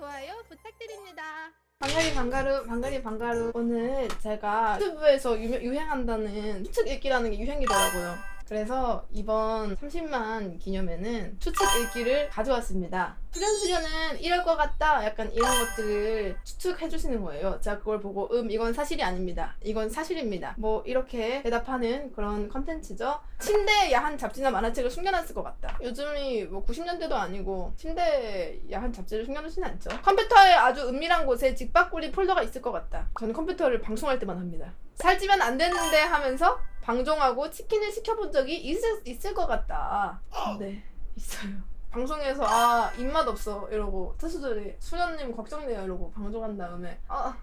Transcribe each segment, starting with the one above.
좋아요 부탁드립니다. 방가리 방가루 방가리 방가루 오늘 제가 유튜브에서 유명, 유행한다는 추측 읽기라는 게 유행이더라고요. 그래서 이번 30만 기념에는 추측 읽기를 가져왔습니다. 수련수련은 이럴 것 같다 약간 이런 것들을 추측해 주시는 거예요. 제가 그걸 보고 음 이건 사실이 아닙니다. 이건 사실입니다. 뭐 이렇게 대답하는 그런 컨텐츠죠. 침대 야한 잡지나 만화책을 숨겨놨을 것 같다. 요즘이 뭐 90년대도 아니고 침대 야한 잡지를 숨겨놓지는 않죠. 컴퓨터에 아주 은밀한 곳에 직박구리 폴더가 있을 것 같다. 저는 컴퓨터를 방송할 때만 합니다. 살찌면 안 되는데 하면서 방종하고 치킨을 시켜본 적이 있을, 있을 것 같다. 네, 있어요. 방송에서 아 입맛 없어 이러고 투수들이 수련님 걱정돼요 이러고 방종한 다음에 아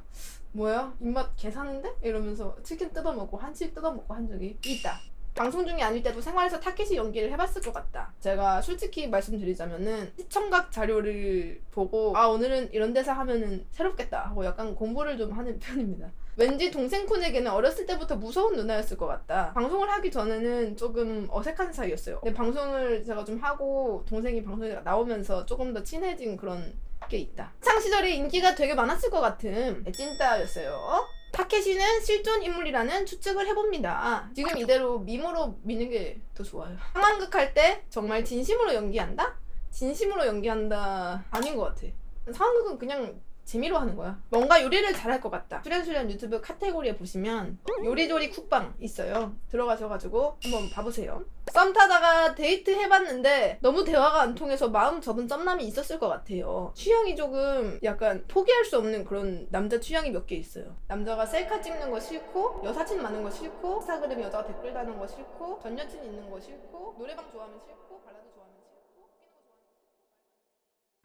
뭐야 입맛 개사는데 이러면서 치킨 뜯어먹고 한식 뜯어먹고 한 적이 있다. 방송 중이 아닐 때도 생활에서 타켓이 연기를 해봤을 것 같다. 제가 솔직히 말씀드리자면은 시청각 자료를 보고 아 오늘은 이런 대사 하면은 새롭겠다 하고 약간 공부를 좀 하는 편입니다. 왠지 동생쿤에게는 어렸을 때부터 무서운 누나였을 것 같다. 방송을 하기 전에는 조금 어색한 사이였어요. 근데 방송을 제가 좀 하고 동생이 방송에 나오면서 조금 더 친해진 그런 게 있다. 창 시절에 인기가 되게 많았을 것 같은 찐따였어요. 타케시는 실존 인물이라는 추측을 해봅니다. 지금 이대로 밈으로 미는 게 더 좋아요. 상황극 할 때 정말 진심으로 연기한다? 진심으로 연기한다 아닌 것 같아. 상황극은 그냥 재미로 하는 거야. 뭔가 요리를 잘할 것 같다. 수련수련 유튜브 카테고리에 보시면 요리조리 쿡방 있어요. 들어가셔가지고 한번 봐보세요. 썸 타다가 데이트 해봤는데 너무 대화가 안 통해서 마음 접은 썸남이 있었을 것 같아요. 취향이 조금 약간 포기할 수 없는 그런 남자 취향이 몇 개 있어요. 남자가 셀카 찍는 거 싫고 여사친 많은 거 싫고 인스타그램에 여자가 댓글 다는 거 싫고 전 여친 있는 거 싫고 노래방 좋아하면 싫고 발라드 좋아하면 싫고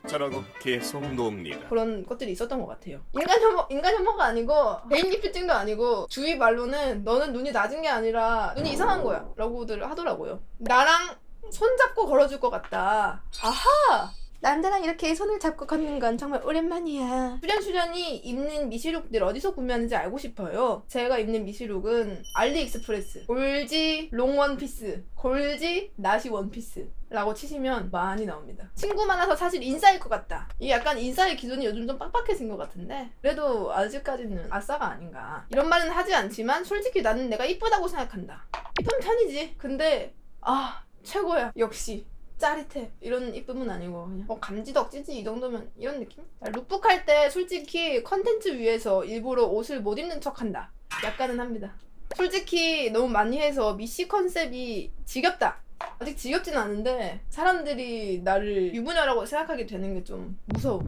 저라고 계속 놉니다. 그런 것들이 있었던 것 같아요. 인간 혐오, 인간 혐오가 아니고 대인기피증도 아니고 주위 말로는 너는 눈이 낮은 게 아니라 눈이 이상한 거야 라고들 하더라고요. 나랑 손잡고 걸어줄 것 같다. 아하! 남자랑 이렇게 손을 잡고 걷는 건 정말 오랜만이야. 수련수련이 입는 미시룩들 어디서 구매하는지 알고 싶어요. 제가 입는 미시룩은 알리익스프레스, 골지 롱 원피스, 골지 나시 원피스. 라고 치시면 많이 나옵니다. 친구 많아서 사실 인싸일 것 같다. 이게 약간 인싸의 기준이 요즘 좀 빡빡해진 것 같은데 그래도 아직까지는 아싸가 아닌가. 이런 말은 하지 않지만 솔직히 나는 내가 이쁘다고 생각한다. 이쁜 편이지. 근데 아 최고야. 역시. 짜릿해. 이런 이쁨은 아니고 그냥. 뭐 감지덕 찌지 이 정도면 이런 느낌? 룩북 할 때 솔직히 컨텐츠 위해서 일부러 옷을 못 입는 척한다. 약간은 합니다. 솔직히 너무 많이 해서 미시 컨셉이 지겹다. 아직 지겹진 않은데 사람들이 나를 유부녀라고 생각하게 되는 게 좀 무서워.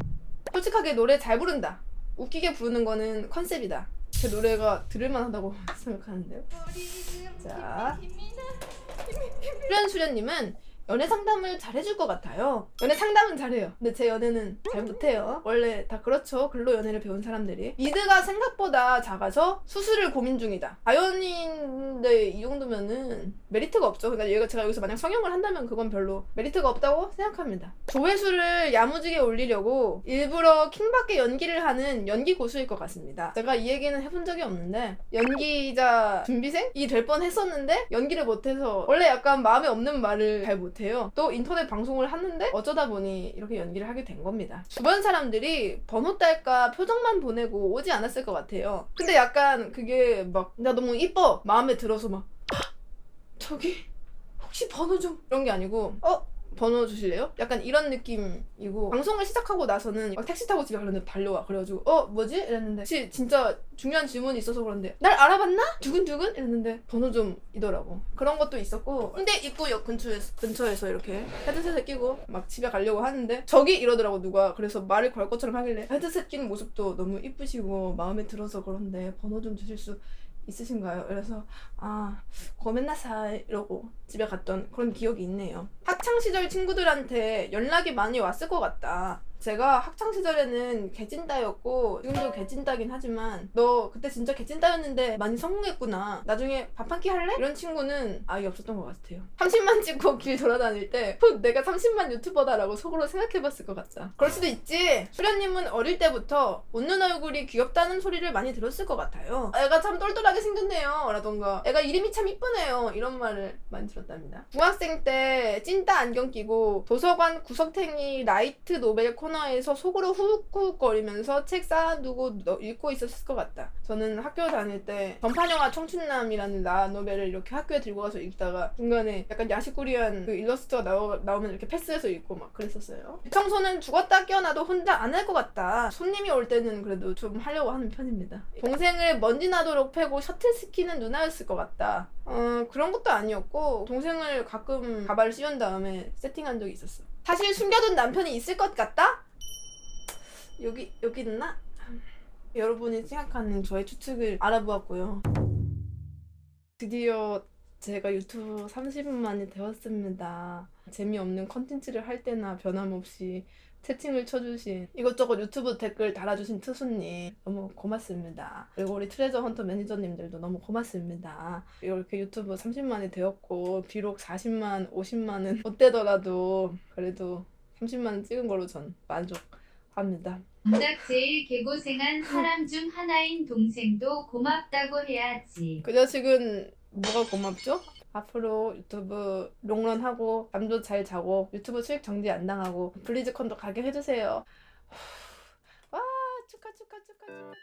솔직하게 노래 잘 부른다. 웃기게 부르는 거는 컨셉이다. 제 노래가 들을만하다고 생각하는데요. 자. 수련 수련님은 연애 상담을 잘 해줄 것 같아요. 연애 상담은 잘해요. 근데 제 연애는 잘 못해요. 원래 다 그렇죠. 글로 연애를 배운 사람들이. 미드가 생각보다 작아서 수술을 고민 중이다. 자연인데 이 정도면은 메리트가 없죠. 그러니까 얘가 제가 여기서 만약 성형을 한다면 그건 별로 메리트가 없다고 생각합니다. 조회수를 야무지게 올리려고 일부러 킹받게 연기를 하는 연기 고수일 것 같습니다. 제가 이 얘기는 해본 적이 없는데 연기자 준비생이 될 뻔 했었는데 연기를 못해서 원래 약간 마음에 없는 말을 잘 못 해요. 또 인터넷 방송을 하는데 어쩌다 보니 이렇게 연기를 하게 된 겁니다. 주변 사람들이 번호 딸까 표정만 보내고 오지 않았을 것 같아요. 근데 약간 그게 막 나 너무 이뻐 마음에 들어서 막 "헉, 저기 혹시 번호 좀 이런 게 아니고 어 번호 주실래요? 약간 이런 느낌이고 방송을 시작하고 나서는 막 택시 타고 집에 가려는데 달려와 그래가지고 어 뭐지? 이랬는데 혹시 진짜 중요한 질문이 있어서 그런데 날 알아봤나? 두근두근? 이랬는데 번호 좀 이더라고 그런 것도 있었고 근데 입구역 근처에서, 근처에서 이렇게 헤드셋을 끼고 막 집에 가려고 하는데 저기 이러더라고 누가 그래서 말을 걸 것처럼 하길래 헤드셋 낀 모습도 너무 이쁘시고 마음에 들어서 그런데 번호 좀 주실 수 있으신가요? 그래서 아 고멘나사 이러고 집에 갔던 그런 기억이 있네요. 학창 시절 친구들한테 연락이 많이 왔을 것 같다. 제가 학창 시절에는 개찐따였고 지금도 개찐따긴 하지만 너 그때 진짜 개찐따였는데 많이 성공했구나. 나중에 밥 한 끼 할래? 이런 친구는 아예 없었던 것 같아요. 30만 찍고 길 돌아다닐 때 후, 내가 30만 유튜버다라고 속으로 생각해봤을 것 같다. 그럴 수도 있지. 수련님은 어릴 때부터 웃는 얼굴이 귀엽다는 소리를 많이 들었을 것 같아요. 애가 참 똘똘하게 생겼네요. 라던가 애가 이름이 참 이쁘네요. 이런 말을 많이 들었답니다. 중학생 때 찐따 안경 끼고 도서관 구석탱이 라이트 노벨 코너 코너에서 속으로 후욱후욱거리면서 책 쌓아두고 너- 읽고 있었을 것 같다. 저는 학교 다닐 때 전판영화 청춘남이라는 나 노벨을 이렇게 학교에 들고 가서 읽다가 중간에 약간 야식구리한 그 일러스트가 나오, 나오면 이렇게 패스해서 읽고 막 그랬었어요. 청소는 죽었다 깨어나도 혼자 안 할 것 같다. 손님이 올 때는 그래도 좀 하려고 하는 편입니다. 동생을 먼지 나도록 패고 셔틀 스키는 누나였을 것 같다. 어, 그런 것도 아니었고 동생을 가끔 가발을 씌운 다음에 세팅한 적이 있었어. 사실 숨겨둔 남편이 있을 것 같다? 여기 여기 있나? 여러분이 생각하는 저의 추측을 알아보았고요. 드디어 제가 유튜브 30만이 되었습니다. 재미없는 컨텐츠를 할 때나 변함없이 채팅을 쳐주신 이것저것 유튜브 댓글 달아주신 트수님 너무 고맙습니다. 그리고 우리 트레저 헌터 매니저님들도 너무 고맙습니다. 이렇게 유튜브 30만이 되었고 비록 40만, 50만은 못 되더라도 그래도 30만 찍은 걸로 전 만족합니다. 정작 제일 개고생한 사람 중 하나인 동생도 고맙다고 해야지. 그 자식은 뭐가 고맙죠? 앞으로 유튜브 롱런하고 잠도 잘 자고 유튜브 수익 정지 안 당하고 블리즈컨도 가게 해주세요. 와 축하 축하 축하 축하.